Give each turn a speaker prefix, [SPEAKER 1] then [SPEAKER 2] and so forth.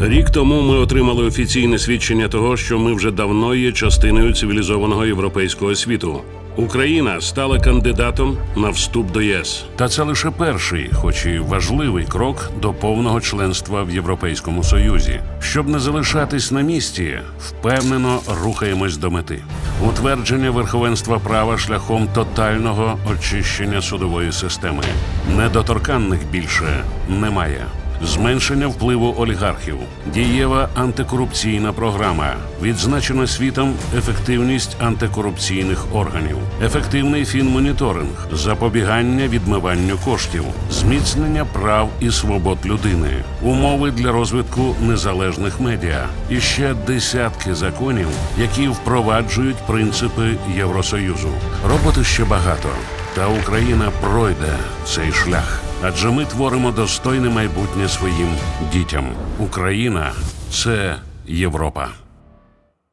[SPEAKER 1] Рік тому ми отримали офіційне свідчення того, що ми вже давно є частиною цивілізованого європейського світу. Україна стала кандидатом на вступ до ЄС. Та це лише перший, хоч і важливий крок до повного членства в Європейському Союзі. Щоб не залишатись на місці, впевнено рухаємось до мети. Утвердження верховенства права шляхом тотального очищення судової системи. Недоторканних більше немає. Зменшення впливу олігархів, дієва антикорупційна програма, відзначена світом ефективність антикорупційних органів, ефективний фінмоніторинг, запобігання відмиванню коштів, зміцнення прав і свобод людини, умови для розвитку незалежних медіа. І ще десятки законів, які впроваджують принципи Євросоюзу. Роботи ще багато, та Україна пройде цей шлях. Адже ми творимо достойне майбутнє своїм дітям. Україна це Європа.